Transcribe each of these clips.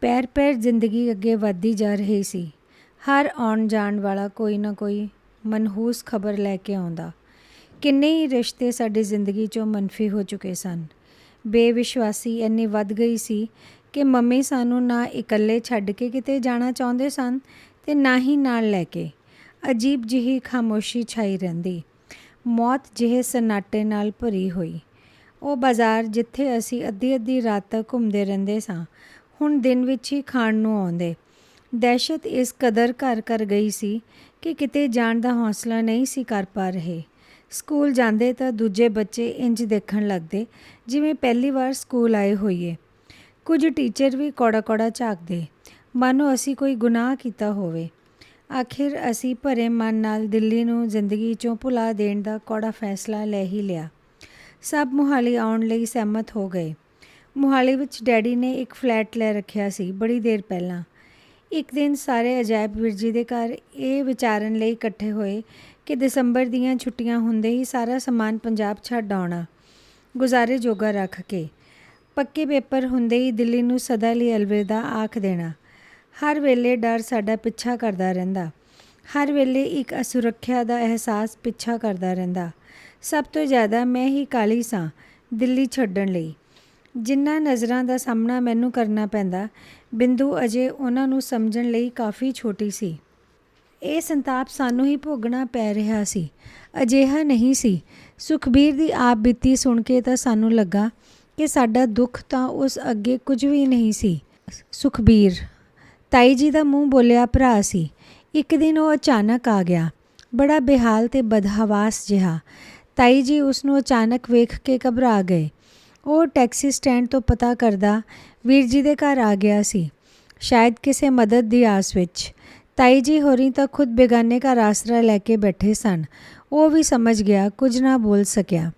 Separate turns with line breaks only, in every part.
ਪੈਰ ਪੈਰ ਜ਼ਿੰਦਗੀ ਅੱਗੇ ਵਧਦੀ ਜਾ ਰਹੀ ਸੀ। ਹਰ ਆਉਣ ਜਾਣ ਵਾਲਾ ਕੋਈ ਨਾ ਕੋਈ ਮਨਹੂਸ ਖਬਰ ਲੈ ਕੇ ਆਉਂਦਾ। ਕਿੰਨੇ ਹੀ ਰਿਸ਼ਤੇ ਸਾਡੀ ਜ਼ਿੰਦਗੀ 'ਚੋਂ ਮੰਫੀ ਹੋ ਚੁੱਕੇ ਸਨ। ਬੇਵਿਸ਼ਵਾਸੀ ਇੰਨੀ ਵੱਧ ਗਈ ਸੀ ਕਿ ਮੰਮੀ ਸਾਨੂੰ ਨਾ ਇਕੱਲੇ ਛੱਡ ਕੇ ਕਿਤੇ ਜਾਣਾ ਚਾਹੁੰਦੇ ਸਨ ਤੇ ਨਾ ਹੀ ਨਾਲ ਲੈ ਕੇ। ਅਜੀਬ ਜਿਹੀ ਖਾਮੋਸ਼ੀ ਛਾਈ ਰਹਿੰਦੀ। ਮੌਤ ਜਿਹੇ ਸਨਾਟੇ ਨਾਲ ਭਰੀ ਹੋਈ। ਉਹ ਬਾਜ਼ਾਰ ਜਿੱਥੇ ਅਸੀਂ ਅੱਧੀ ਅੱਧੀ ਰਾਤ ਤੱਕ ਘੁੰਮਦੇ ਰਹਿੰਦੇ ਸਾਂ ਹੁਣ ਦਿਨ ਵਿੱਚ ਹੀ ਖਾਣ ਨੂੰ ਆਉਂਦੇ। ਦਹਿਸ਼ਤ ਇਸ ਕਦਰ ਘਰ ਕਰ ਗਈ ਸੀ ਕਿ ਕਿਤੇ ਜਾਣ ਦਾ ਹੌਸਲਾ ਨਹੀਂ ਸੀ ਕਰ ਪਾ ਰਹੇ। ਸਕੂਲ ਜਾਂਦੇ ਤਾਂ ਦੂਜੇ ਬੱਚੇ ਇੰਜ ਦੇਖਣ ਲੱਗਦੇ, ਜਿਵੇਂ ਪਹਿਲੀ ਵਾਰ ਸਕੂਲ ਆਏ ਹੋਈਏ। ਕੁਝ ਟੀਚਰ ਵੀ ਕੌੜਾ ਕੌੜਾ ਝਾਕਦੇ, ਮਾਨੋ ਅਸੀਂ ਕੋਈ ਗੁਨਾਹ ਕੀਤਾ ਹੋਵੇ। ਆਖਿਰ ਅਸੀਂ ਭਰੇ ਮਨ ਨਾਲ ਦਿੱਲੀ ਨੂੰ ਜ਼ਿੰਦਗੀ ਚੋਂ ਭੁਲਾ ਦੇਣ ਦਾ ਕੌੜਾ ਫੈਸਲਾ ਲੈ ਹੀ ਲਿਆ। ਸਭ ਮੁਹਾਲੀ ਆਉਣ ਲਈ ਸਹਿਮਤ ਹੋ ਗਏ। ਮੋਹਾਲੀ ਵਿੱਚ ਡੈਡੀ ਨੇ ਇੱਕ ਫਲੈਟ ਲੈ ਰੱਖਿਆ ਸੀ ਬੜੀ ਦੇਰ ਪਹਿਲਾਂ। ਇੱਕ ਦਿਨ ਸਾਰੇ ਅਜਾਇਬ ਵੀਰਜੀ ਦੇ ਘਰ ਇਹ ਵਿਚਾਰਨ ਲਈ ਇਕੱਠੇ ਹੋਏ ਕਿ ਦਸੰਬਰ ਦੀਆਂ ਛੁੱਟੀਆਂ ਹੁੰਦੇ ਹੀ ਸਾਰਾ ਸਮਾਨ ਪੰਜਾਬ ਛੱਡ ਆਉਣਾ। ਗੁਜ਼ਾਰੇ ਜੋਗਾ ਰੱਖ ਕੇ। ਪੱਕੇ ਪੇਪਰ ਹੁੰਦੇ ਹੀ ਦਿੱਲੀ ਨੂੰ ਸਦਾ ਲਈ ਅਲਵਿਦਾ ਆਖ ਦੇਣਾ। ਹਰ ਵੇਲੇ ਡਰ ਸਾਡਾ ਪਿੱਛਾ ਕਰਦਾ ਰਹਿੰਦਾ। ਹਰ ਵੇਲੇ ਇੱਕ ਅਸੁਰੱਖਿਆ ਦਾ ਅਹਿਸਾਸ ਪਿੱਛਾ ਕਰਦਾ ਰਹਿੰਦਾ। ਸਭ ਤੋਂ ਜ਼ਿਆਦਾ ਮੈਂ ਹੀ ਕਾਲੀ ਸਾਂ ਦਿੱਲੀ ਛੱਡਣ ਲਈ। ਜਿਨ੍ਹਾਂ ਨਜ਼ਰਾਂ ਦਾ ਸਾਹਮਣਾ ਮੈਨੂੰ ਕਰਨਾ ਪੈਂਦਾ, ਬਿੰਦੂ ਅਜੇ ਉਹਨਾਂ ਨੂੰ ਸਮਝਣ ਲਈ ਕਾਫੀ ਛੋਟੀ ਸੀ। ਇਹ ਸੰਤਾਪ ਸਾਨੂੰ ਹੀ ਭੋਗਣਾ ਪੈ ਰਿਹਾ ਸੀ। ਅਜਿਹਾ ਨਹੀਂ ਸੀ। ਸੁਖਬੀਰ ਦੀ ਆਪ ਬੀਤੀ ਸੁਣ ਕੇ ਤਾਂ ਸਾਨੂੰ ਲੱਗਾ ਕਿ ਸਾਡਾ ਦੁੱਖ ਤਾਂ ਉਸ ਅੱਗੇ ਕੁਝ ਵੀ ਨਹੀਂ ਸੀ। ਸੁਖਬੀਰ, ਤਾਈ ਜੀ ਦਾ ਮੂੰਹ ਬੋਲਿਆ ਭਰਾ ਸੀ। ਇੱਕ ਦਿਨ ਉਹ ਅਚਾਨਕ ਆ ਗਿਆ। ਬੜਾ ਬੇਹਾਲ ਤੇ ਬਦਹਵਾਸ ਜਿਹਾ। ਤਾਈ ਜੀ ਉਸ ਨੂੰ ਅਚਾਨਕ ਵੇਖ ਕੇ ਘਬਰਾ ਗਏ। ਉਹ ਟੈਕਸੀ ਸਟੈਂਡ ਤੋਂ ਪਤਾ ਕਰਦਾ ਵੀਰ ਜੀ ਦੇ ਘਰ ਆ ਗਿਆ ਸੀ, ਸ਼ਾਇਦ ਕਿਸੇ ਮਦਦ ਦੀ ਆਸ ਵਿੱਚ। ਤਾਈ ਜੀ ਹੋਰੀ ਤਾਂ ਖੁਦ ਬੇਗਾਨੇ ਘਰ ਆਸਰਾ ਲੈ ਕੇ ਬੈਠੇ ਸਨ। ਉਹ ਵੀ ਸਮਝ ਗਿਆ, ਕੁਝ ਨਾ ਬੋਲ ਸਕਿਆ।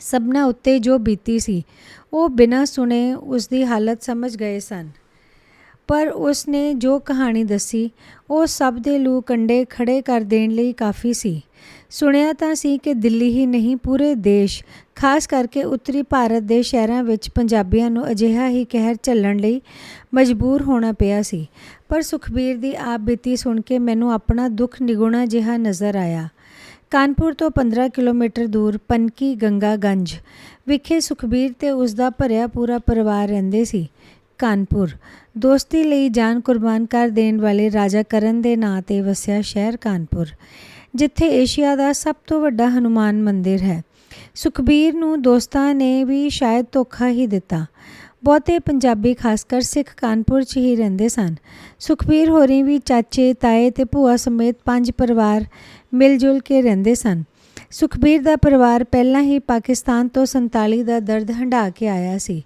ਸਭਨਾ ਉੱਤੇ ਜੋ ਬੀਤੀ ਸੀ, ਉਹ ਬਿਨਾਂ ਸੁਣੇ ਉਸ ਦੀ ਹਾਲਤ ਸਮਝ ਗਏ ਸਨ। ਪਰ ਉਸ ਨੇ ਜੋ ਕਹਾਣੀ ਦੱਸੀ, ਉਹ ਸਭ ਦੇ ਲੂ ਕੰਡੇ ਖੜੇ ਕਰ ਦੇਣ ਲਈ ਕਾਫੀ ਸੀ। ਸੁਣਿਆ ਤਾਂ ਸੀ ਕਿ ਦਿੱਲੀ ਹੀ ਨਹੀਂ, ਪੂਰੇ ਦੇਸ਼, ਖਾਸ ਕਰਕੇ ਉੱਤਰੀ ਭਾਰਤ ਦੇ ਸ਼ਹਿਰਾਂ ਵਿੱਚ ਪੰਜਾਬੀਆਂ ਨੂੰ ਅਜਿਹਾ ਹੀ ਕਹਿਰ ਝੱਲਣ ਲਈ ਮਜਬੂਰ ਹੋਣਾ ਪਿਆ ਸੀ। ਪਰ ਸੁਖਬੀਰ ਦੀ ਆਪ ਬੀਤੀ ਸੁਣ ਕੇ ਮੈਨੂੰ ਆਪਣਾ ਦੁੱਖ ਨਿਗੁਣਾ ਜਿਹਾ ਨਜ਼ਰ ਆਇਆ। ਕਾਨਪੁਰ ਤੋਂ 15 ਕਿਲੋਮੀਟਰ ਦੂਰ ਪਨਕੀ ਗੰਗਾਗੰਜ ਵਿਖੇ ਸੁਖਬੀਰ ਤੇ ਉਸ ਦਾ ਭਰਿਆ ਪੂਰਾ ਪਰਿਵਾਰ ਰਹਿੰਦੇ ਸੀ। ਕਾਨਪੁਰ, ਦੋਸਤੀ ਲਈ ਜਾਨ ਕੁਰਬਾਨ ਕਰ ਦੇਣ ਵਾਲੇ ਰਾਜਾ ਕਰਨ ਦੇ ਨਾਂ ਤੇ ਵਸਿਆ ਸ਼ਹਿਰ ਕਾਨਪੁਰ। ਜਿੱਥੇ ਏਸ਼ੀਆ ਦਾ ਸਭ ਤੋਂ ਵੱਡਾ ਹਨੂਮਾਨ ਮੰਦਿਰ ਹੈ। ਸੁਖਬੀਰ ਨੂੰ ਦੋਸਤਾਂ ਨੇ ਵੀ ਸ਼ਾਇਦ ਧੋਖਾ ਹੀ ਦਿੱਤਾ। ਬਹੁਤੇ ਪੰਜਾਬੀ ਖਾਸ ਕਰ ਸਿੱਖ ਕਾਨਪੁਰ 'ਚ ਹੀ ਰਹਿੰਦੇ ਸਨ। ਸੁਖਬੀਰ ਹੋਰੀ ਵੀ ਚਾਚੇ, ਤਾਏ ਤੇ ਭੂਆ ਸਮੇਤ ਪੰਜ ਪਰਿਵਾਰ ਮਿਲ ਜੁਲ ਕੇ ਰਹਿੰਦੇ ਸਨ। ਸੁਖਬੀਰ ਦਾ ਪਰਿਵਾਰ ਪਹਿਲਾਂ ਹੀ ਪਾਕਿਸਤਾਨ ਤੋਂ 47 ਦਾ ਦਰਦ ਹੰਢਾ ਕੇ ਆਇਆ ਸੀ।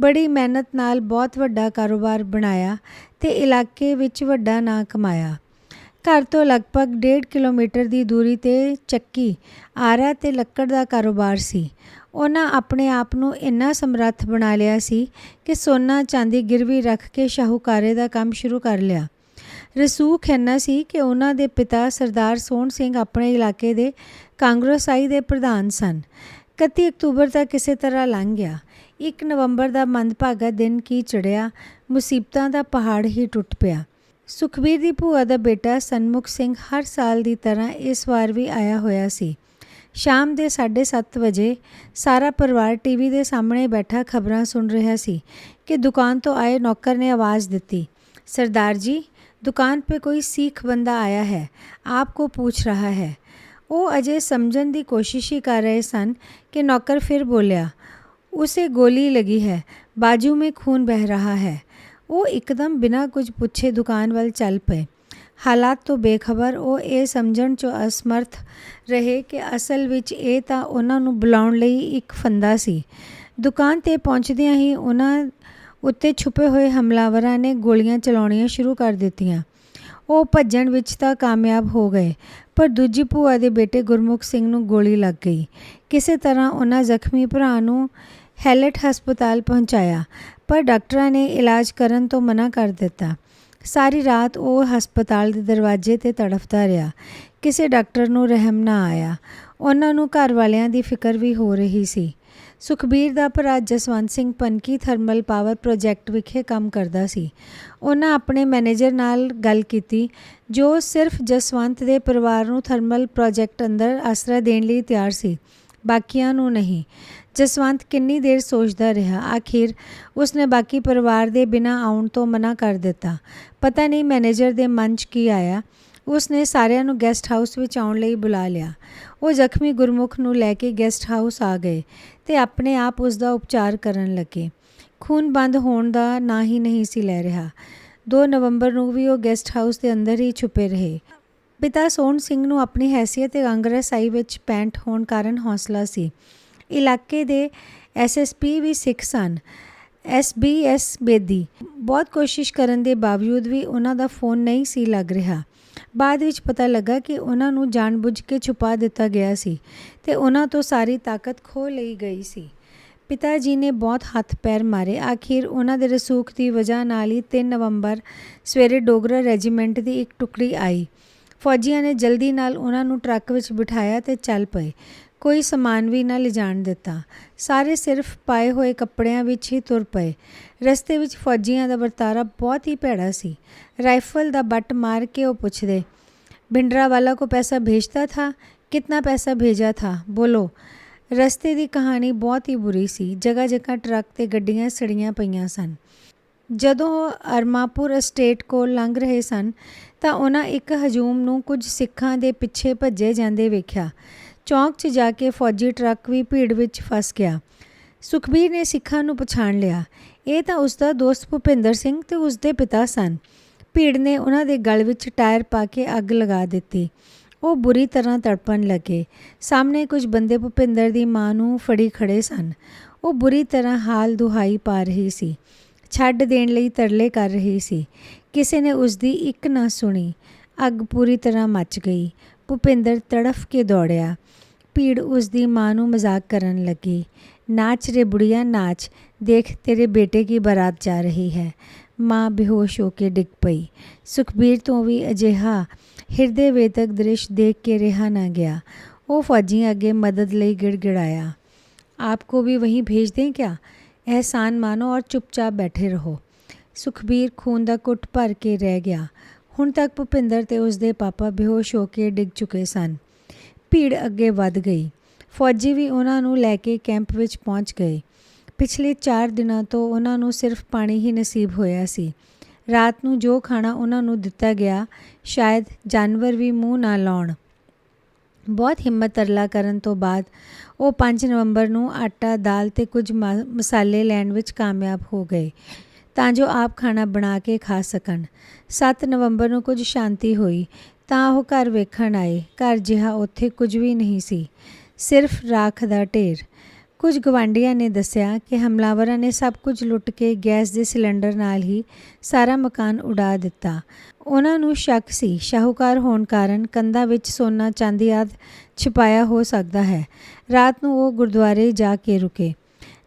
ਬੜੀ ਮਿਹਨਤ ਨਾਲ ਬਹੁਤ ਵੱਡਾ ਕਾਰੋਬਾਰ ਬਣਾਇਆ ਤੇ ਇਲਾਕੇ ਵਿੱਚ ਵੱਡਾ ਨਾਂ ਕਮਾਇਆ। ਘਰ ਤੋਂ ਲਗਭਗ 1.5 ਕਿਲੋਮੀਟਰ ਦੀ ਦੂਰੀ ਤੇ ਚੱਕੀ ਆਰਾ ਤੇ ਲੱਕੜ ਦਾ ਕਾਰੋਬਾਰ ਸੀ। ਉਹਨਾਂ ਆਪਣੇ ਆਪ ਨੂੰ ਇੰਨਾ ਸਮਰੱਥ ਬਣਾ ਲਿਆ ਸੀ ਕਿ ਸੋਨਾ ਚਾਂਦੀ ਗਿਰਵੀ ਰੱਖ ਕੇ ਸ਼ਾਹੂਕਾਰੇ ਦਾ ਕੰਮ ਸ਼ੁਰੂ ਕਰ ਲਿਆ। ਰਸੂਖ ਇੰਨਾ ਸੀ ਕਿ ਉਹਨਾਂ ਦੇ ਪਿਤਾ ਸਰਦਾਰ ਸੋਹਣ ਸਿੰਘ ਆਪਣੇ ਇਲਾਕੇ ਦੇ ਕਾਂਗਰਸਾਈ ਦੇ ਪ੍ਰਧਾਨ ਸਨ। 31 ਅਕਤੂਬਰ ਤੱਕ ਕਿਸੇ ਤਰ੍ਹਾਂ ਲੰਘ ਗਿਆ। 1 ਨਵੰਬਰ ਦਾ ਮੰਦਭਾਗਾ ਦਿਨ ਕੀ ਚੜਿਆ, ਮੁਸੀਬਤਾਂ ਦਾ ਪਹਾੜ ਹੀ ਟੁੱਟ ਪਿਆ। ਸੁਖਬੀਰ ਦੀ ਭੂਆ ਦਾ ਬੇਟਾ ਸਨਮੁਖ ਸਿੰਘ ਹਰ ਸਾਲ ਦੀ ਤਰ੍ਹਾਂ ਇਸ ਵਾਰ ਵੀ ਆਇਆ ਹੋਇਆ ਸੀ ਸ਼ਾਮ ਦੇ 7:30 ਵਜੇ ਸਾਰਾ ਪਰਿਵਾਰ ਟੀਵੀ ਦੇ ਸਾਹਮਣੇ ਬੈਠਾ ਖਬਰਾਂ ਸੁਣ ਰਿਹਾ ਸੀ ਕਿ ਦੁਕਾਨ ਤੋਂ ਆਏ ਨੌਕਰ ਨੇ ਆਵਾਜ਼ ਦਿੱਤੀ ਸਰਦਾਰ ਜੀ दुकान पे कोई सीख बंदा आया है आपको पूछ रहा है ਉਹ ਅਜੇ ਸਮਝਣ ਦੀ ਕੋਸ਼ਿਸ਼ ਹੀ ਕਰ ਰਹੇ ਸਨ ਕਿ ਨੌਕਰ ਫਿਰ ਬੋਲਿਆ ਉਸੇ ਗੋਲੀ ਲਗੀ ਹੈ ਬਾਜੂ ਮੇਂ ਖੂਨ ਬਹਿ ਰਹਾ ਹੈ ਉਹ ਇੱਕਦਮ ਬਿਨਾਂ ਕੁਝ ਪੁੱਛੇ ਦੁਕਾਨ ਵੱਲ ਚੱਲ ਪਏ। ਹਾਲਾਤ ਤੋਂ ਬੇਖਬਰ ਉਹ ਇਹ ਸਮਝਣ 'ਚ ਅਸਮਰਥ ਰਹੇ ਕਿ ਅਸਲ ਵਿੱਚ ਇਹ ਤਾਂ ਉਹਨਾਂ ਨੂੰ ਬੁਲਾਉਣ ਲਈ ਇੱਕ ਫੰਦਾ ਸੀ। ਦੁਕਾਨ ਤੇ ਪਹੁੰਚਦਿਆਂ ਹੀ ਉਹਨਾਂ ਉੱਤੇ ਛੁਪੇ ਹੋਏ ਹਮਲਾਵਰਾਂ ਨੇ ਗੋਲੀਆਂ ਚਲਾਉਣੀਆਂ ਸ਼ੁਰੂ ਕਰ ਦਿੱਤੀਆਂ। ਉਹ ਭੱਜਣ ਵਿੱਚ ਤਾਂ ਕਾਮਯਾਬ ਹੋ ਗਏ, ਪਰ ਦੂਜੀ ਭੂਆ ਦੇ ਬੇਟੇ ਗੁਰਮੁਖ ਸਿੰਘ ਨੂੰ ਗੋਲੀ ਲੱਗ ਗਈ। ਕਿਸੇ ਤਰ੍ਹਾਂ ਉਹਨਾਂ ਜ਼ਖਮੀ ਭਰਾ ਨੂੰ ਹੈਲਟ ਹਸਪਤਾਲ ਪਹੁੰਚਾਇਆ। ਪਰ ਡਾਕਟਰਾਂ ਨੇ ਇਲਾਜ ਕਰਨ ਤੋਂ ਮਨਾ ਕਰ ਦਿੱਤਾ। ਸਾਰੀ ਰਾਤ ਉਹ ਹਸਪਤਾਲ ਦੇ ਦਰਵਾਜ਼ੇ ਤੇ ਤੜਫਦਾ ਰਿਹਾ। ਕਿਸੇ ਡਾਕਟਰ ਨੂੰ ਰਹਿਮ ਨਾ ਆਇਆ। ਉਹਨਾਂ ਨੂੰ ਘਰ ਵਾਲਿਆਂ ਦੀ ਫਿਕਰ ਵੀ ਹੋ ਰਹੀ ਸੀ। ਸੁਖਬੀਰ ਦਾ ਭਰਾ Jaswant Singh Panki thermal power project ਵਿਖੇ ਕੰਮ ਕਰਦਾ ਸੀ। ਉਹਨਾਂ ਆਪਣੇ ਮੈਨੇਜਰ ਨਾਲ ਗੱਲ ਕੀਤੀ, ਜੋ ਸਿਰਫ ਜਸਵੰਤ ਦੇ ਪਰਿਵਾਰ ਨੂੰ ਥਰਮਲ ਪ੍ਰੋਜੈਕਟ ਅੰਦਰ ਆਸਰਾ ਦੇਣ ਲਈ ਤਿਆਰ ਸੀ। ਬਾਕੀਆਂ ਨੂੰ ਨਹੀਂ। ਜਸਵੰਤ ਕਿੰਨੀ ਦੇਰ ਸੋਚਦਾ ਰਿਹਾ। ਆਖਿਰ ਉਸਨੇ ਬਾਕੀ ਪਰਿਵਾਰ ਦੇ ਬਿਨਾਂ ਆਉਣ ਤੋਂ ਮਨਾ ਕਰ ਦਿੱਤਾ। ਪਤਾ ਨਹੀਂ ਮੈਨੇਜਰ ਦੇ ਮਨ 'ਚ ਕੀ ਆਇਆ। ਉਸਨੇ ਸਾਰਿਆਂ ਨੂੰ ਗੈਸਟ ਹਾਊਸ ਵਿੱਚ ਆਉਣ ਲਈ ਬੁਲਾ ਲਿਆ। ਉਹ ਜ਼ਖਮੀ ਗੁਰਮੁਖ ਨੂੰ ਲੈ ਕੇ ਗੈਸਟ ਹਾਊਸ ਆ ਗਏ ਤੇ ਆਪਣੇ ਆਪ ਉਸ ਦਾ ਉਪਚਾਰ ਕਰਨ ਲੱਗੇ। ਖੂਨ ਬੰਦ ਹੋਣ ਦਾ ਨਾਂ ਹੀ ਨਹੀਂ ਸੀ ਲੈ ਰਿਹਾ। 2 ਨਵੰਬਰ ਨੂੰ ਵੀ ਉਹ ਗੈਸਟ ਹਾਊਸ ਦੇ ਅੰਦਰ ਹੀ ਛੁਪੇ ਰਹੇ। ਪਿਤਾ ਸੋਹਣ ਸਿੰਘ ਨੂੰ ਆਪਣੀ ਹੈਸੀਅਤ ਤੇ ਅੰਗਰੇਸਾਈ ਵਿੱਚ ਪੈਂਟ ਹੋਣ ਕਾਰਨ ਹੌਸਲਾ ਸੀ। ਇਲਾਕੇ ਦੇ ਐਸਐਸਪੀ ਵੀ ਸਿੱਖ ਸਨ ਐਸਬੀਐਸ ਬੇਦੀ। ਬਹੁਤ ਕੋਸ਼ਿਸ਼ ਕਰਨ ਦੇ ਬਾਵਜੂਦ ਵੀ ਉਹਨਾਂ ਦਾ ਫੋਨ ਨਹੀਂ ਸੀ ਲੱਗ ਰਿਹਾ। ਬਾਅਦ ਵਿੱਚ ਪਤਾ ਲੱਗਾ ਕਿ ਉਹਨਾਂ ਨੂੰ ਜਾਣਬੁੱਝ ਕੇ ਛੁਪਾ ਦਿੱਤਾ ਗਿਆ ਸੀ ਤੇ ਉਹਨਾਂ ਤੋਂ ਸਾਰੀ ਤਾਕਤ ਖੋ ਲਈ ਗਈ ਸੀ। ਪਿਤਾ ਜੀ ਨੇ ਬਹੁਤ ਹੱਥ ਪੈਰ ਮਾਰੇ। ਆਖਿਰ ਉਹਨਾਂ ਦੇ ਰਸੂਖ ਦੀ ਵਜ੍ਹਾ ਨਾਲ ਹੀ 3 ਨਵੰਬਰ ਸਵੇਰੇ ਡੋਗਰਾ ਰੈਜੀਮੈਂਟ ਦੀ ਇੱਕ ਟੁਕੜੀ ਆਈ। ਫੌਜੀਆਂ ਨੇ ਜਲਦੀ ਨਾਲ ਉਹਨਾਂ ਨੂੰ ਟਰੱਕ ਵਿੱਚ ਬਿਠਾਇਆ ਤੇ ਚੱਲ ਪਏ। ਕੋਈ ਸਮਾਨ ਵੀ ਨਾ ਲਿਜਾਣ ਦਿੱਤਾ ਸਾਰੇ ਸਿਰਫ ਪਾਏ ਹੋਏ ਕੱਪੜਿਆਂ ਵਿੱਚ ਹੀ ਤੁਰ ਪਏ ਰਸਤੇ ਵਿੱਚ ਫੌਜੀਆਂ ਦਾ ਵਰਤਾਰਾ ਬਹੁਤ ਹੀ ਭੈੜਾ ਸੀ ਰਾਈਫਲ ਦਾ ਬੱਟ ਮਾਰ ਕੇ ਉਹ ਪੁੱਛਦੇ भिंडरा वाला को पैसा भेजता था कितना पैसा भेजा था बोलो ਰਸਤੇ ਦੀ ਕਹਾਣੀ ਬਹੁਤ ਹੀ ਬੁਰੀ ਸੀ ਜਗ੍ਹਾ ਜਗ੍ਹਾ ਟਰੱਕ ਤੇ ਗੱਡੀਆਂ ਸੜੀਆਂ ਪਈਆਂ ਸਨ ਜਦੋਂ ਉਹ ਅਰਮਾਪੁਰ ਅਸਟੇਟ ਕੋਲ ਲੰਘ ਰਹੇ ਸਨ ਤਾਂ ਉਹਨਾਂ ਇੱਕ ਹਜੂਮ ਨੂੰ ਕੁਝ ਸਿੱਖਾਂ ਦੇ ਪਿੱਛੇ ਭੱਜੇ ਜਾਂਦੇ ਵੇਖਿਆ ਚੌਂਕ 'ਚ ਜਾ ਕੇ ਫੌਜੀ ਟਰੱਕ ਵੀ ਭੀੜ ਵਿੱਚ ਫਸ ਗਿਆ। ਸੁਖਬੀਰ ਨੇ ਸਿੱਖਾਂ ਨੂੰ ਪਛਾਣ ਲਿਆ। ਇਹ ਤਾਂ ਉਸ ਦਾ ਦੋਸਤ ਭੁਪਿੰਦਰ ਸਿੰਘ ਤੇ ਉਸ ਦੇ ਪਿਤਾ ਸਨ। ਭੀੜ ਨੇ ਉਹਨਾਂ ਦੇ ਗਲ ਵਿੱਚ ਟਾਇਰ ਪਾ ਕੇ ਅੱਗ ਲਗਾ ਦਿੱਤੀ। ਉਹ ਬੁਰੀ ਤਰ੍ਹਾਂ ਤੜਪਣ ਲੱਗੇ। ਸਾਹਮਣੇ ਕੁਝ ਬੰਦੇ ਭੁਪਿੰਦਰ ਦੀ ਮਾਂ ਨੂੰ ਫੜੀ ਖੜੇ ਸਨ। ਉਹ ਬੁਰੀ ਤਰ੍ਹਾਂ ਹਾਲ ਦੁਹਾਈ ਪਾ ਰਹੀ ਸੀ। ਛੱਡ ਦੇਣ ਲਈ ਤਰਲੇ ਕਰ ਰਹੀ ਸੀ। ਕਿਸੇ ਨੇ ਉਸ ਦੀ ਇੱਕ ਨਾ ਸੁਣੀ। ਅੱਗ ਪੂਰੀ ਤਰ੍ਹਾਂ ਮੱਚ ਗਈ। ਭੁਪਿੰਦਰ ਤੜਫ ਕੇ ਦੌੜਿਆ। ਭੀੜ ਉਸ ਦੀ ਮਾਂ ਨੂੰ ਮਜ਼ਾਕ ਕਰਨ ਲੱਗੀ। ਨਾਚ ਰੇ ਬੁੜੀਆ, ਨਾਚ। ਦੇਖ ਤੇਰੇ ਬੇਟੇ ਕੀ ਬਾਰਾਤ ਜਾ ਰਹੀ ਹੈ। ਮਾਂ ਬੇਹੋਸ਼ ਹੋ ਕੇ ਡਿੱਗ ਪਈ। ਸੁਖਬੀਰ ਤੋਂ ਵੀ ਅਜਿਹਾ ਹਿਰਦੇ ਵੇਤਕ ਦ੍ਰਿਸ਼ ਦੇਖ ਕੇ ਰਿਹਾ ਨਾ ਗਿਆ। ਉਹ ਫੌਜੀਆਂ ਅੱਗੇ ਮਦਦ ਲਈ ਗਿੜਗਿੜਾਇਆ। ਆਪਕੋ ਵੀ ਵਹੀਂ ਭੇਜ ਦੇਂ ਕਿਆ? ਅਹਿਸਾਨ ਮਾਨੋ ਔਰ ਚੁੱਪਚਾਪ ਬੈਠੇ ਰਹੋ। ਸੁਖਬੀਰ ਖੂਨ ਦਾ ਕੁੱਟ ਭਰ ਕੇ ਰਹਿ ਗਿਆ। ਹੁਣ ਤੱਕ ਭੁਪਿੰਦਰ ਤੇ ਉਸ ਦੇ ਪਾਪਾ ਬੇਹੋਸ਼ ਹੋ ਕੇ ਡਿੱਗ ਚੁੱਕੇ ਸਨ। ਭੀੜ ਅੱਗੇ ਵੱਧ ਗਈ। ਫੌਜੀ ਵੀ ਉਹਨਾਂ ਨੂੰ ਲੈ ਕੇ ਕੈਂਪ ਵਿੱਚ ਪਹੁੰਚ ਗਏ। ਪਿਛਲੇ 4 ਦਿਨਾਂ ਤੋਂ ਉਹਨਾਂ ਨੂੰ ਸਿਰਫ ਪਾਣੀ ਹੀ ਨਸੀਬ ਹੋਇਆ ਸੀ। ਰਾਤ ਨੂੰ ਜੋ ਖਾਣਾ ਉਹਨਾਂ ਨੂੰ ਦਿੱਤਾ ਗਿਆ, ਸ਼ਾਇਦ ਜਾਨਵਰ ਵੀ ਮੂੰਹ ਨਾ ਲਾਉਣ। ਬਹੁਤ ਹਿੰਮਤ ਤਰਲਾ ਕਰਨ ਤੋਂ ਬਾਅਦ ਉਹ 5 ਨਵੰਬਰ ਨੂੰ ਆਟਾ, ਦਾਲ ਤੇ ਕੁਝ ਮਾ- ਮਸਾਲੇ ਲੈਣ ਵਿੱਚ ਕਾਮਯਾਬ ਹੋ ਗਏ। ਤਾਂ ਜੋ ਆਪ ਖਾਣਾ ਬਣਾ ਕੇ ਖਾ ਸਕਣ। 7 ਨਵੰਬਰ ਨੂੰ ਕੁਝ ਸ਼ਾਂਤੀ ਹੋਈ, ਤਾਂ ਉਹ ਘਰ ਵੇਖਣ ਆਏ। ਘਰ ਜਿਹਾ ਉੱਥੇ ਕੁਝ ਵੀ ਨਹੀਂ ਸੀ, ਸਿਰਫ ਰਾਖ ਦਾ ਢੇਰ। ਕੁਝ ਗਵਾਂਢੀਆਂ ਨੇ ਦੱਸਿਆ ਕਿ ਹਮਲਾਵਰਾਂ ਨੇ ਸਭ ਕੁਝ ਲੁੱਟ ਕੇ ਗੈਸ ਦੇ ਸਿਲੰਡਰ ਨਾਲ ਹੀ ਸਾਰਾ ਮਕਾਨ ਉਡਾ ਦਿੱਤਾ। ਉਹਨਾਂ ਨੂੰ ਸ਼ੱਕ ਸੀ, ਸ਼ਾਹੂਕਾਰ ਹੋਣ ਕਾਰਨ ਕੰਧਾਂ ਵਿੱਚ ਸੋਨਾ ਚਾਂਦੀ ਆਦਿ ਛਿਪਾਇਆ ਹੋ ਸਕਦਾ ਹੈ। ਰਾਤ ਨੂੰ ਉਹ ਗੁਰਦੁਆਰੇ ਜਾ ਕੇ ਰੁਕੇ।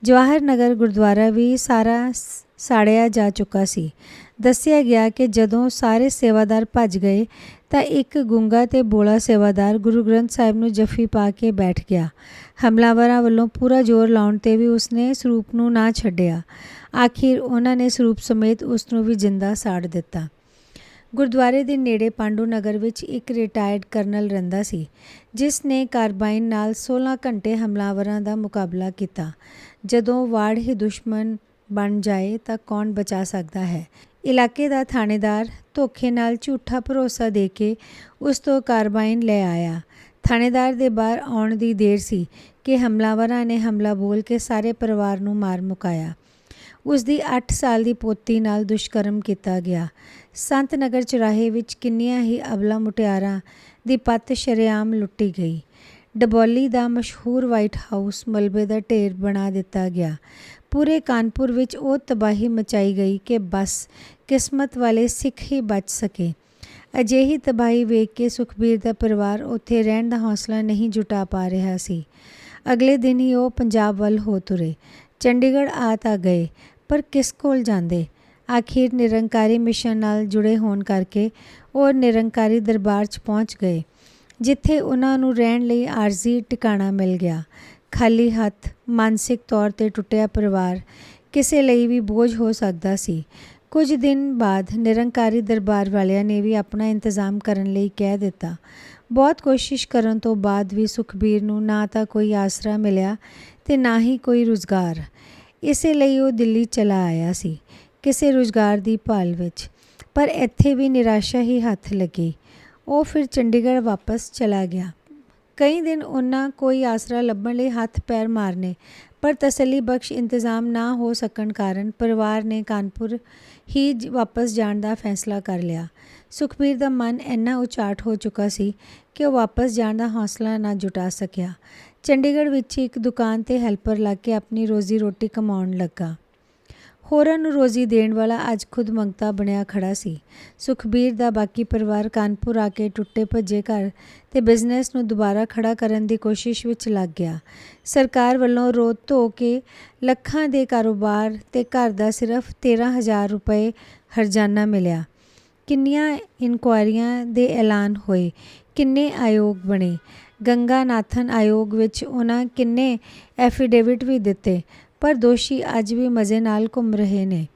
ਜਵਾਹਰ ਨਗਰ ਗੁਰਦੁਆਰਾ ਵੀ ਸਾਰਾ ਸ- ਸਾੜਿਆ ਜਾ ਚੁੱਕਾ ਸੀ। ਦੱਸਿਆ ਗਿਆ ਕਿ ਜਦੋਂ ਸਾਰੇ ਸੇਵਾਦਾਰ ਭੱਜ ਗਏ ਤਾਂ ਇੱਕ ਗੁੰਗਾ ਤੇ ਬੋਲਾ ਸੇਵਾਦਾਰ ਗੁਰੂ ਗ੍ਰੰਥ ਸਾਹਿਬ ਨੂੰ ਜੱਫੀ ਪਾ ਕੇ ਬੈਠ ਗਿਆ। ਹਮਲਾਵਰਾਂ ਵੱਲੋਂ ਪੂਰਾ ਜ਼ੋਰ ਲਾਉਣ ਤੇ ਵੀ ਉਸਨੇ ਸਰੂਪ ਨੂੰ ਨਾ ਛੱਡਿਆ। ਆਖਿਰ ਉਹਨਾਂ ਨੇ ਸਰੂਪ ਸਮੇਤ ਉਸ ਨੂੰ ਵੀ ਜਿੰਦਾ ਸਾੜ ਦਿੱਤਾ। ਗੁਰਦੁਆਰੇ ਦੇ ਨੇੜੇ ਪਾਂਡੂ ਨਗਰ ਵਿੱਚ ਇੱਕ ਰਿਟਾਇਰਡ ਕਰਨਲ ਰਹਿੰਦਾ ਸੀ, ਜਿਸ ਨੇ ਕਾਰਬਾਈਨ ਨਾਲ 16 ਘੰਟੇ ਹਮਲਾਵਰਾਂ ਦਾ ਮੁਕਾਬਲਾ ਕੀਤਾ। ਜਦੋਂ ਵਾੜ ਹੀ ਦੁਸ਼ਮਣ ਬਣ ਜਾਏ ਤਾਂ ਕੌਣ ਬਚਾ ਸਕਦਾ ਹੈ? ਇਲਾਕੇ ਦਾ ਥਾਣੇਦਾਰ ਧੋਖੇ ਨਾਲ ਝੂਠਾ ਭਰੋਸਾ ਦੇ ਕੇ ਉਸ ਤੋਂ ਕਾਰਬਾਈਨ ਲੈ ਆਇਆ। ਥਾਣੇਦਾਰ ਦੇ ਬਾਹਰ ਆਉਣ ਦੀ ਦੇਰ ਸੀ ਕਿ ਹਮਲਾਵਰਾਂ ਨੇ ਹਮਲਾ ਬੋਲ ਕੇ ਸਾਰੇ ਪਰਿਵਾਰ ਨੂੰ ਮਾਰ ਮੁਕਾਇਆ। ਉਸ ਦੀ 8 ਸਾਲ ਦੀ ਪੋਤੀ ਨਾਲ ਦੁਸ਼ਕਰਮ ਕੀਤਾ ਗਿਆ। ਸੰਤ ਨਗਰ ਚੁਰਾਹੇ ਵਿੱਚ ਕਿੰਨੀਆਂ ਹੀ ਅਬਲਾ ਮੁਟਿਆਰਾਂ ਦੀ ਪੱਤ ਸ਼ਰੇਆਮ ਲੁੱਟੀ ਗਈ। ਡਬੋਲੀ ਦਾ ਮਸ਼ਹੂਰ ਵਾਈਟ ਹਾਊਸ ਮਲਬੇ ਦਾ ਢੇਰ ਬਣਾ ਦਿੱਤਾ ਗਿਆ। ਪੂਰੇ ਕਾਨਪੁਰ ਵਿੱਚ ਉਹ ਤਬਾਹੀ ਮਚਾਈ ਗਈ ਕਿ ਬਸ ਕਿਸਮਤ ਵਾਲੇ ਸਿੱਖ ਹੀ ਬਚ ਸਕੇ। ਅਜਿਹੀ ਤਬਾਹੀ ਵੇਖ ਕੇ ਸੁਖਬੀਰ ਦਾ ਪਰਿਵਾਰ ਉੱਥੇ ਰਹਿਣ ਦਾ ਹੌਸਲਾ ਨਹੀਂ ਜੁਟਾ ਪਾ ਰਿਹਾ ਸੀ। ਅਗਲੇ ਦਿਨ ਹੀ ਉਹ ਪੰਜਾਬ ਵੱਲ ਹੋ ਤੁਰੇ। ਚੰਡੀਗੜ੍ਹ ਆ ਤਾਂ ਗਏ, ਪਰ ਕਿਸ ਕੋਲ ਜਾਂਦੇ? ਆਖਿਰ ਨਿਰੰਕਾਰੀ ਮਿਸ਼ਨ ਨਾਲ ਜੁੜੇ ਹੋਣ ਕਰਕੇ ਉਹ ਨਿਰੰਕਾਰੀ ਦਰਬਾਰ 'ਚ ਪਹੁੰਚ ਗਏ, ਜਿੱਥੇ ਉਹਨਾਂ ਨੂੰ ਰਹਿਣ ਲਈ ਆਰਜ਼ੀ ਟਿਕਾਣਾ ਮਿਲ ਗਿਆ। ਖਾਲੀ ਹੱਥ ਮਾਨਸਿਕ ਤੌਰ ਤੇ ਟੁੱਟਿਆ ਪਰਿਵਾਰ ਕਿਸੇ ਲਈ ਵੀ ਬੋਝ ਹੋ ਸਕਦਾ ਸੀ। ਕੁਝ ਦਿਨ ਬਾਅਦ ਨਿਰੰਕਾਰੀ ਦਰਬਾਰ ਵਾਲਿਆਂ ਨੇ ਵੀ ਆਪਣਾ ਇੰਤਜ਼ਾਮ ਕਰਨ ਲਈ ਕਹਿ ਦਿੱਤਾ। ਬਹੁਤ ਕੋਸ਼ਿਸ਼ ਕਰਨ ਤੋਂ ਬਾਅਦ ਵੀ ਸੁਖਬੀਰ ਨੂੰ ਨਾ ਤਾਂ ਕੋਈ ਆਸਰਾ ਮਿਲਿਆ ਤੇ ਨਾ ਹੀ ਕੋਈ ਰੁਜ਼ਗਾਰ। ਇਸੇ ਲਈ ਉਹ ਦਿੱਲੀ ਚਲਾ ਆਇਆ ਸੀ, ਕਿਸੇ ਰੁਜ਼ਗਾਰ ਦੀ ਭਾਲ ਵਿੱਚ। ਪਰ ਇੱਥੇ ਵੀ ਨਿਰਾਸ਼ਾ ਹੀ ਹੱਥ ਲੱਗੀ। ਉਹ ਫਿਰ ਚੰਡੀਗੜ੍ਹ ਵਾਪਸ ਚਲਾ ਗਿਆ। ਕਈ ਦਿਨ ਉਹਨਾਂ ਕੋਈ ਆਸਰਾ ਲੱਭਣ ਲਈ ਹੱਥ ਪੈਰ ਮਾਰਨੇ, ਪਰ ਤਸੱਲੀ ਬਖਸ਼ ਇੰਤਜ਼ਾਮ ਨਾ ਹੋ ਸਕਣ ਕਾਰਨ ਪਰਿਵਾਰ ਨੇ ਕਾਨਪੁਰ ਹੀ ਵਾਪਸ ਜਾਣ ਦਾ ਫੈਸਲਾ ਕਰ ਲਿਆ। ਸੁਖਬੀਰ ਦਾ ਮਨ ਇੰਨਾ ਉਚਾਟ ਹੋ ਚੁੱਕਾ ਸੀ ਕਿ ਉਹ ਵਾਪਸ ਜਾਣ ਦਾ ਹੌਸਲਾ ਨਾ ਜੁਟਾ ਸਕਿਆ। ਚੰਡੀਗੜ੍ਹ ਵਿੱਚ ਇੱਕ ਦੁਕਾਨ ਤੇ ਹੈਲਪਰ ਲੱਗ ਕੇ ਆਪਣੀ ਰੋਜ਼ੀ ਰੋਟੀ ਕਮਾਉਣ ਲੱਗਾ। ਹੋਰਾਂ ਨੂੰ ਰੋਜ਼ੀ ਦੇਣ ਵਾਲਾ ਅੱਜ ਖੁਦ ਮੰਗਤਾ ਬਣਿਆ ਖੜਾ ਸੀ। ਸੁਖਬੀਰ ਦਾ ਬਾਕੀ ਪਰਿਵਾਰ ਕਾਨਪੁਰ ਆ ਕੇ ਟੁੱਟੇ ਭੱਜੇ ਘਰ ਤੇ ਬਿਜ਼ਨਸ ਨੂੰ ਦੁਬਾਰਾ ਖੜਾ ਕਰਨ ਦੀ ਕੋਸ਼ਿਸ਼ ਵਿੱਚ ਲੱਗ ਗਿਆ। ਸਰਕਾਰ ਵੱਲੋਂ ਰੋਦ ਧੋ ਕੇ ਲੱਖਾਂ ਦੇ ਕਾਰੋਬਾਰ ਤੇ ਘਰ ਦਾ ਸਿਰਫ 13000 ਰੁਪਏ ਹਰਜਾਨਾ ਮਿਲਿਆ। ਕਿੰਨੀਆਂ ਇਨਕੁਆਇਰੀਆਂ ਦੇ ਐਲਾਨ ਹੋਏ, ਕਿੰਨੇ ਆਯੋਗ ਬਣੇ ਗੰਗਾ ਨਾਥਨ ਆਯੋਗ ਵਿੱਚ ਉਹਨਾਂ ਕਿੰਨੇ ਐਫੀਡੇਵਿਟ ਵੀ ਦਿੱਤੇ ਪਰ ਦੋਸ਼ੀ ਅੱਜ ਵੀ ਮਜ਼ੇ ਨਾਲ ਘੁੰਮ ਰਹੇ ਨੇ।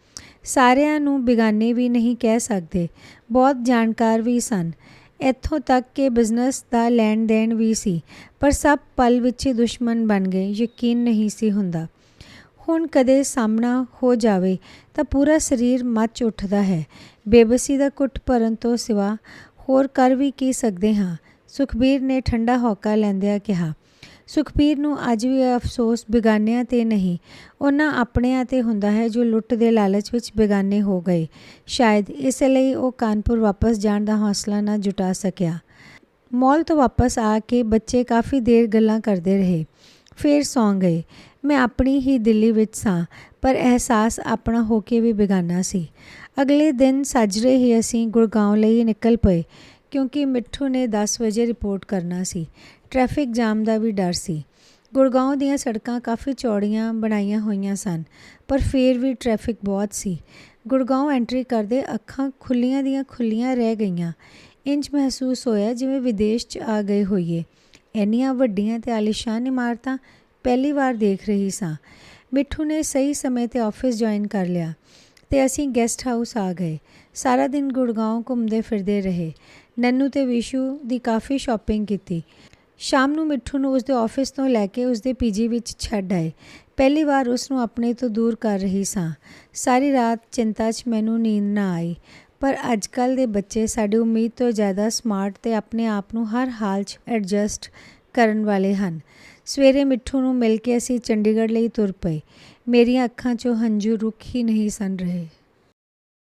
ਸਾਰਿਆਂ ਨੂੰ ਬਿਗਾਨੇ ਵੀ ਨਹੀਂ ਕਹਿ ਸਕਦੇ। ਬਹੁਤ ਜਾਣਕਾਰ ਵੀ ਸਨ। ਇੱਥੋਂ ਤੱਕ ਕਿ ਬਿਜ਼ਨਸ ਦਾ ਲੈਣ ਦੇਣ ਵੀ ਸੀ, ਪਰ ਸਭ ਪਲ ਵਿੱਚ ਹੀ ਦੁਸ਼ਮਣ ਬਣ ਗਏ, ਯਕੀਨ ਨਹੀਂ ਸੀ ਹੁੰਦਾ। ਹੁਣ ਕਦੇ ਸਾਹਮਣਾ ਹੋ ਜਾਵੇ ਤਾਂ ਪੂਰਾ ਸਰੀਰ ਮੱਚ ਉੱਠਦਾ ਹੈ। ਬੇਬਸੀ ਦਾ ਕੁੱਟ ਭਰਨ ਤੋਂ ਸਿਵਾ ਹੋਰ ਕਰ ਵੀ ਕੀ ਸਕਦੇ ਹਾਂ? ਸੁਖਬੀਰ ਨੇ ਠੰਡਾ ਹੌਕਾ ਲੈਂਦਿਆਂ ਕਿਹਾ ਸੁਖਬੀਰ ਨੂੰ ਅੱਜ ਵੀ ਅਫਸੋਸ ਬਿਗਾਨਿਆਂ ਤੇ ਨਹੀਂ, ਉਹਨਾਂ ਆਪਣਿਆਂ ਤੇ ਹੁੰਦਾ ਹੈ ਜੋ ਲੁੱਟ ਦੇ ਲਾਲਚ ਵਿੱਚ ਬਿਗਾਨੇ ਹੋ ਗਏ। ਸ਼ਾਇਦ ਇਸ ਲਈ ਉਹ ਕਾਨਪੁਰ ਵਾਪਸ ਜਾਣ ਦਾ ਹੌਸਲਾ ਨਾ ਜੁਟਾ ਸਕਿਆ। ਮਾਲ ਤੋਂ ਵਾਪਸ ਆ ਕੇ ਬੱਚੇ ਕਾਫੀ ਦੇਰ ਗੱਲਾਂ ਕਰਦੇ ਰਹੇ। ਫਿਰ ਸੌਂ ਗਏ। ਮੈਂ ਆਪਣੀ ਹੀ ਦਿੱਲੀ ਵਿੱਚ ਸਾਂ, ਪਰ ਅਹਿਸਾਸ ਆਪਣਾ ਹੋ ਕੇ ਵੀ ਬਿਗਾਨਾ ਸੀ। ਅਗਲੇ ਦਿਨ ਸੱਜਰੇ ਹੀ ਅਸੀਂ ਗੁੜਗਾਉਂ ਲਈ ਨਿਕਲ ਪਏ। ਕਿਉਂਕਿ ਮਿੱਠੂ ਨੇ 10 ਵਜੇ ਰਿਪੋਰਟ ਕਰਨਾ ਸੀ। ਟ੍ਰੈਫਿਕ ਜਾਮ ਦਾ ਵੀ ਡਰ ਸੀ। ਗੁੜਗਾਉਂ ਦੀਆਂ ਸੜਕਾਂ ਕਾਫੀ ਚੌੜੀਆਂ ਬਣਾਈਆਂ ਹੋਈਆਂ ਸਨ, ਪਰ ਫੇਰ ਵੀ ਟ੍ਰੈਫਿਕ ਬਹੁਤ ਸੀ। ਗੁੜਗਾਉਂ ਐਂਟਰੀ ਕਰਦੇ ਅੱਖਾਂ ਖੁੱਲੀਆਂ ਦੀਆਂ ਖੁੱਲੀਆਂ ਰਹਿ ਗਈਆਂ। ਇੰਜ ਮਹਿਸੂਸ ਹੋਇਆ ਜਿਵੇਂ ਵਿਦੇਸ਼ 'ਚ ਆ ਗਏ ਹੋਈਏ। ਇੰਨੀਆਂ ਵੱਡੀਆਂ ਤੇ ਆਲੀਸ਼ਾਨ ਇਮਾਰਤਾਂ ਪਹਿਲੀ ਵਾਰ ਦੇਖ ਰਹੀ ਸਾਂ। ਮਿੱਠੂ ਨੇ ਸਹੀ ਸਮੇਂ ਤੇ ਆਫਿਸ ਜੁਆਇਨ ਕਰ ਲਿਆ ਤੇ ਅਸੀਂ ਗੈਸਟ ਹਾਊਸ ਆ ਗਏ। ਸਾਰਾ ਦਿਨ ਗੁੜਗਾਉਂ ਘੁੰਮਦੇ ਫਿਰਦੇ ਰਹੇ। ਨੰਨੂ ਤੇ ਵਿਸ਼ੂ ਦੀ ਕਾਫੀ ਸ਼ਾਪਿੰਗ ਕੀਤੀ। ਸ਼ਾਮ ਨੂੰ ਮਿੱਠੂ ਨੂੰ ਉਸਦੇ ਆਫਿਸ ਤੋਂ ਲੈ ਕੇ ਉਸਦੇ ਪੀਜੀ ਵਿੱਚ ਛੱਡ ਆਏ। ਪਹਿਲੀ ਵਾਰ ਉਸ ਨੂੰ ਆਪਣੇ ਤੋਂ ਦੂਰ ਕਰ ਰਹੀ ਸਾਂ। ਸਾਰੀ ਰਾਤ ਚਿੰਤਾ 'ਚ ਮੈਨੂੰ ਨੀਂਦ ਨਾ ਆਈ। ਪਰ ਅੱਜਕੱਲ ਦੇ ਬੱਚੇ ਸਾਡੀ ਉਮੀਦ ਤੋਂ ਜ਼ਿਆਦਾ ਸਮਾਰਟ ਤੇ ਆਪਣੇ ਆਪ ਨੂੰ ਹਰ ਹਾਲ 'ਚ ਐਡਜਸਟ ਕਰਨ ਵਾਲੇ ਹਨ। ਸਵੇਰੇ ਮਿੱਠੂ ਨੂੰ ਮਿਲ ਕੇ ਅਸੀਂ ਚੰਡੀਗੜ੍ਹ ਲਈ ਤੁਰ ਪਏ। ਮੇਰੀਆਂ ਅੱਖਾਂ 'ਚੋਂ ਹੰਝੂ ਰੁਕ ਹੀ ਨਹੀਂ ਸਨ ਰਹੇ।